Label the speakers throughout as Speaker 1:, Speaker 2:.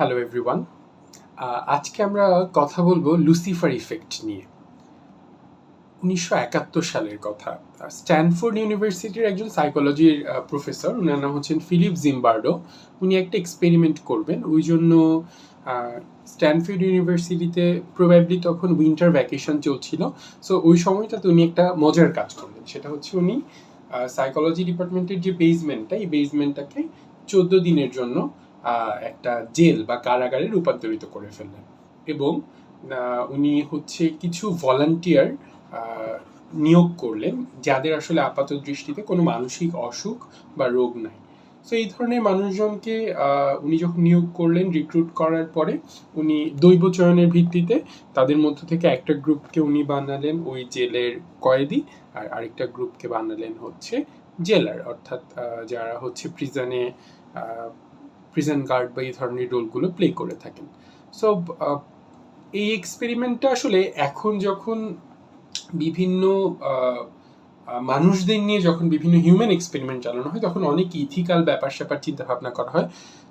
Speaker 1: Hello everyone আজকে আমরা কথা বলব লুসিফার ইফেক্ট নিয়ে। উনিশশো একাত্তর সালের কথা। স্ট্যানফোর্ড ইউনিভার্সিটির একজন সাইকোলজির প্রফেসর ওনার নাম হচ্ছেন ফিলিপ জিম্বার্ডো উনি একটা এক্সপেরিমেন্ট করবেন। ওই জন্য স্ট্যানফোর্ড ইউনিভার্সিটিতে প্রবাবলি তখন উইন্টার ভ্যাকেশন চলছিল। সো ওই সময়টাতে উনি একটা মজার কাজ করলেন। সেটা হচ্ছে উনি সাইকোলজি ডিপার্টমেন্টের যে বেসমেন্টটা এই বেসমেন্টটাকে চোদ্দ দিনের জন্য একটা জেল বা কারাগারে রূপান্তরিত করে ফেললেন। এবং উনি হচ্ছে কিছু ভলান্টিয়ার নিয়োগ করলেন, যাদের আসলে আপাত দৃষ্টিতে কোনো মানসিক অসুখ বা রোগ নাই। তো এই ধরনের মানুষজনকে উনি যখন নিয়োগ করলেন রিক্রুট করার পরে, উনি দৈব চয়নের ভিত্তিতে তাদের মধ্য থেকে একটা গ্রুপকে উনি বানালেন ওই জেলের কয়েদি, আর আরেকটা গ্রুপকে বানালেন হচ্ছে জেলার, অর্থাৎ যারা হচ্ছে প্রিজনে প্রিজন গার্ড বা এই ধরনের রোলগুলো প্লে করে থাকেন। সো এই এক্সপেরিমেন্টটা আসলে এখন যখন বিভিন্ন মানুষদের নিয়ে যখন বিভিন্ন হিউম্যান এক্সপেরিমেন্ট চালানো হয়, তখন অনেক ইথিক্যাল ব্যাপার স্যাপার চিন্তা ভাবনা করা হয়।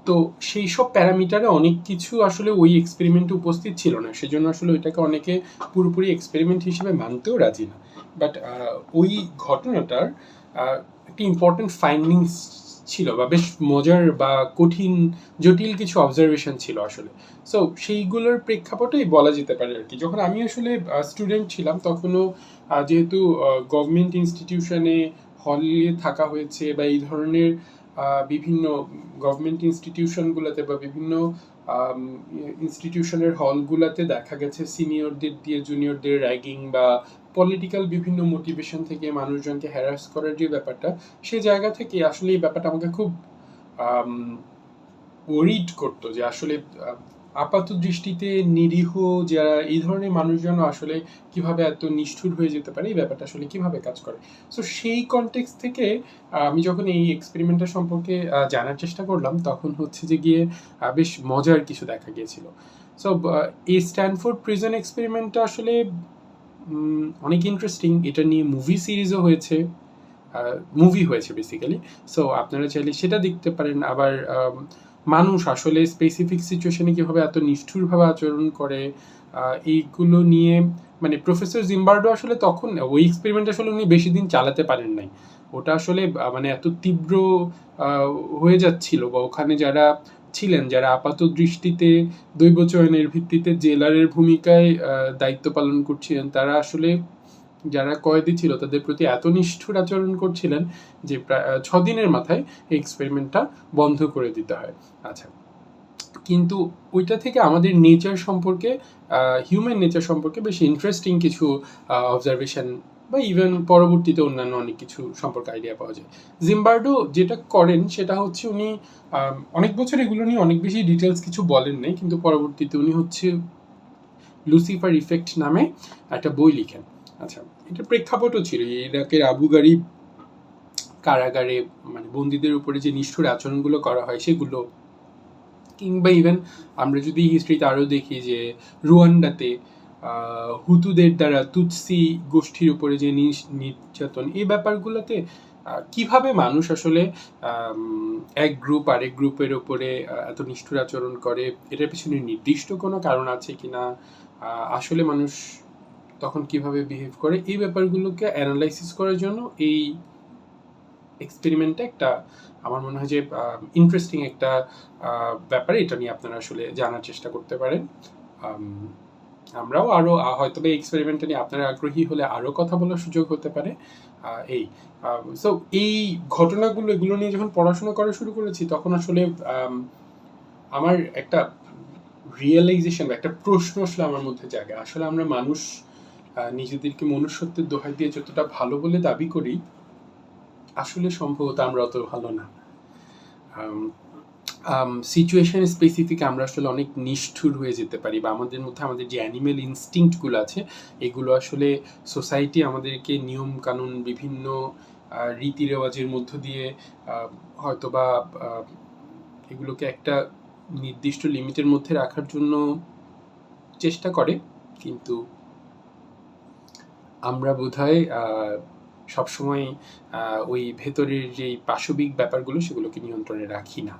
Speaker 1: তো সেই সব প্যারামিটারে অনেক কিছু আসলে ওই এক্সপেরিমেন্টে উপস্থিত ছিল না। সেজন্য আসলে ওইটাকে অনেকে পুরোপুরি এক্সপেরিমেন্ট হিসেবে মানতেও রাজি না। বাট ওই ঘটনাটার একটি ইম্পর্টেন্ট ফাইন্ডিংস ছিল বা বেশ মজার বা কঠিন, জটিল কিছু অবজারভেশন ছিল আসলে। সো সেইগুলোর প্রেক্ষাপটেই বলা যেতে পারে আর কি। যখন আমি আসলে স্টুডেন্ট ছিলাম, তখনও যেহেতু গভর্নমেন্ট ইনস্টিটিউশনে হলে থাকা হয়েছে বা এই ধরনের বিভিন্ন গভর্নমেন্ট ইনস্টিটিউশনগুলোতে বা বিভিন্ন ইনস্টিটিউশনের হলগুলোতে দেখা গেছে সিনিয়রদের দিয়ে জুনিয়রদের র্যাগিং বা পলিটিক্যাল বিভিন্ন মোটিভেশন থেকে মানুষজনকে হ্যারাস করার যে ব্যাপারটা, সে জায়গা থেকে আসলে এই ব্যাপারটা আমাকে খুব ওরিড করতো যে আসলে আপাত দৃষ্টিতে নিরীহ যারা, এই ধরনের মানুষজন আসলে কীভাবে এত নিষ্ঠুর হয়ে যেতে পারে, এই ব্যাপারটা আসলে কীভাবে কাজ করে? সো সেই কনটেক্স থেকে আমি যখন এই এক্সপেরিমেন্টটা সম্পর্কে জানার চেষ্টা করলাম, তখন হচ্ছে যে গিয়ে বেশ মজার কিছু দেখা গিয়েছিল। সো এই স্ট্যানফোর্ড প্রিজন এক্সপেরিমেন্টটা আসলে অনেক ইন্টারেস্টিং এটা নিয়ে মুভি সিরিজও হয়েছে মুভি হয়েছে বেসিক্যালি সো আপনারা চাইলে সেটা দেখতে পারেন। আবার মানুষ আসলে স্পেসিফিক সিচুয়েশনে কীভাবে এত নিষ্ঠুরভাবে আচরণ করে এইগুলো নিয়ে মানে প্রফেসর জিম্বার্ডো আসলে তখন ওই এক্সপেরিমেন্ট আসলে উনি বেশি দিন চালাতে পারেন নাই। ওটা আসলে মানে এত তীব্র হয়ে যাচ্ছিল বা ওখানে যারা ছিলেন, যারা আপাত দৃষ্টিতে দৈব চয়নের ভিত্তিতে জেলারের ভূমিকায় দায়িত্ব পালন করছিলেন, তারা আসলে যারা কয়েদি ছিল, তাদের প্রতি এত নিষ্ঠুর আচরণ করছিলেন যে প্রায় ছদিনের মাথায় এই এক্সপেরিমেন্টটা বন্ধ করে দিতে হয়। আচ্ছা কিন্তু ওইটা থেকে আমাদের নেচার সম্পর্কে হিউম্যান নেচার সম্পর্কে বেশ ইন্টারেস্টিং কিছু অবজারভেশন বা ইভেন পরবর্তীতে অন্যান্য অনেক কিছু সম্পর্কে আইডিয়া পাওয়া যায়। জিম্বার্ডো যেটা করেন সেটা হচ্ছে উনি অনেক বছর এগুলো নিয়ে অনেক বেশি ডিটেলস কিছু বলেন নাই, কিন্তু পরবর্তীতে উনি হচ্ছে লুসিফার ইফেক্ট নামে একটা বই লিখেন। আচ্ছা এটা প্রেক্ষাপটও ছিল। ইরাকের আবু গারিব কারাগারে মানে বন্দীদের উপরে যে নিষ্ঠুর আচরণগুলো করা হয় সেগুলো, কিংবা ইভেন আমরা যদি হিস্ট্রিতে আরও দেখি যে রুয়ান্ডাতে হুতুদের দ্বারা তুৎসি গোষ্ঠীর উপরে যে নির্যাতন, এই ব্যাপারগুলোতে কীভাবে মানুষ আসলে এক গ্রুপ আরেক গ্রুপের ওপরে এত নিষ্ঠুর আচরণ করে, এটার পিছনে নির্দিষ্ট কোনো কারণ আছে কিনা? আসলে মানুষ তখন কীভাবে বিহেভ করে, এই ব্যাপারগুলোকে অ্যানালাইসিস করার জন্য এই এক্সপেরিমেন্টটা একটা, আমার মনে হয় যে ইন্টারেস্টিং একটা ব্যাপারে এটা নিয়ে আপনারা আসলে জানার চেষ্টা করতে পারেন। আমরাও আরও হয়তো এই এক্সপেরিমেন্টটা নিয়ে আপনারা আগ্রহী হলে আরও কথা বলার সুযোগ হতে পারে। এই সো এই ঘটনাগুলো, এগুলো নিয়ে যখন পড়াশোনা করা শুরু করেছি, তখন আসলে আমার একটা রিয়েলাইজেশন বা একটা প্রশ্ন আসলে আমার মধ্যে জাগে। আসলে আমরা মানুষ নিজেদেরকে মনুষ্যত্বের দোহাই দিয়ে যতটা ভালো বলে দাবি করি, আসলে সম্ভবত আমরা অত ভালো না। সিচুয়েশন স্পেসিফিক আমরা আসলে অনেক নিষ্ঠুর হয়ে যেতে পারি বা আমাদের মধ্যে আমাদের যে অ্যানিমেল ইনস্টিংক্টগুলো আছে, এগুলো আসলে সোসাইটি আমাদেরকে নিয়ম কানুন বিভিন্ন রীতি রেওয়াজের মধ্য দিয়ে হয়তো বা এগুলোকে একটা নির্দিষ্ট লিমিটের মধ্যে রাখার জন্য চেষ্টা করে, কিন্তু আমরা বোধ হয় সবসময় ওই ভেতরের যে পাশবিক ব্যাপারগুলো সেগুলোকে নিয়ন্ত্রণে রাখি না।